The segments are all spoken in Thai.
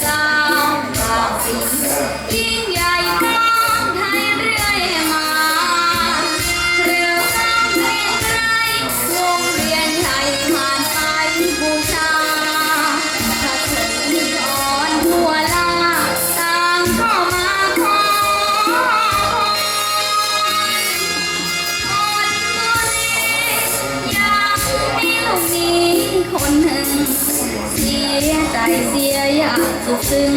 เจ้าตาสินยิ่งใหญ่กว้างไเรือมาเรือข้ามเรียงไกลวงเวียนไทยผ่านไปบูชาพระสงฆ์อ่อนทั่วลาตามเข้ามาขอคนตัวนี้อยากมีลูกนี้คนหนึ่ง ใจเสียอยากสุดซึ้ง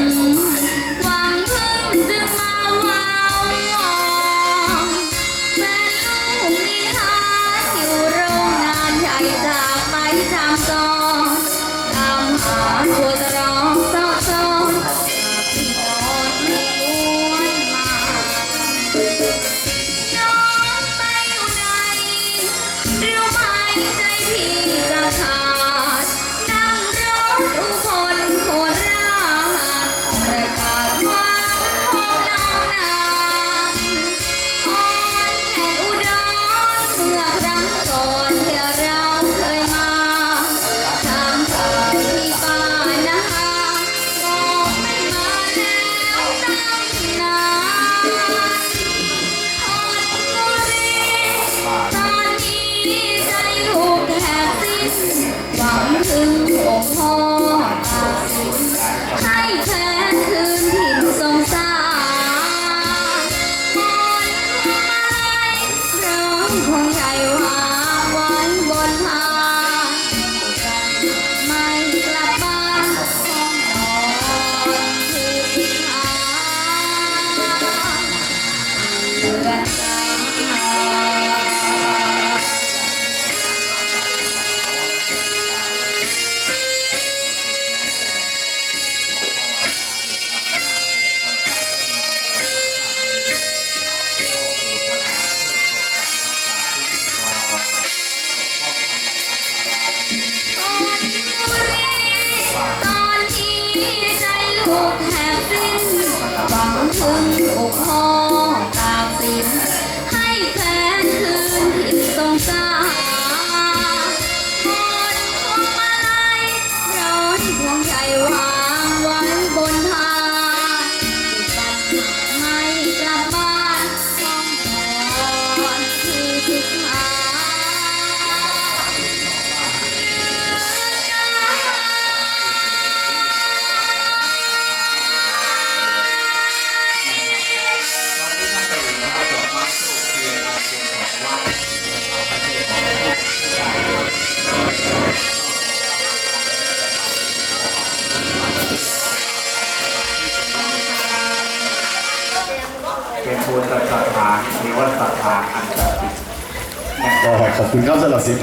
孙空 ควรสถานเทวสถานอันศัาดิ์สิทธิ์ ก็ขอบคุณครับสำหรับเสียงปรบ